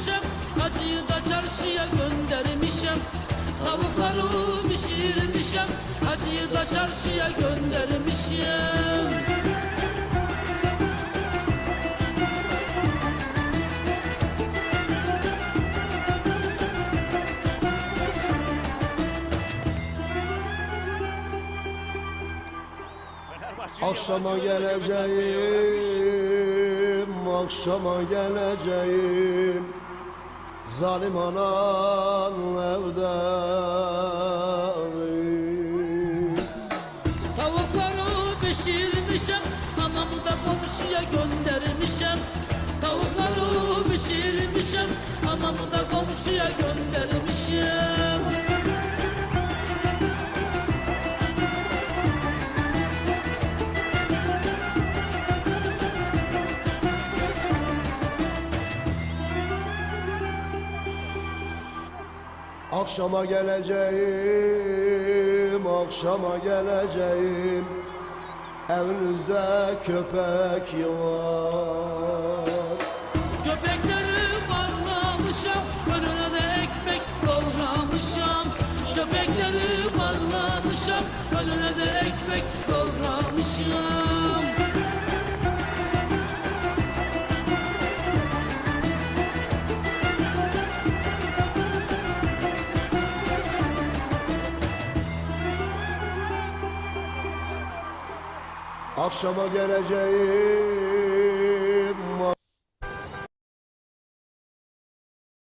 pişirmişim Hacıyı da çarşıya göndermişim. Tavukları pişirmişim. Hacıyı da çarşıya göndermişim. Akşama geleceğim, akşama geleceğim Zalim anan evde Tavukları pişirmişim Anamı da komşuya göndermişim Tavukları pişirmişim Anamı da komşuya göndermişim Akşama geleceğim, akşama geleceğim. Evinizde köpek var Köpekleri bağlamışam Önüne de ekmek doğramışam. Köpekleri bağlamışam Önüne de ekmek Akşama geleceğim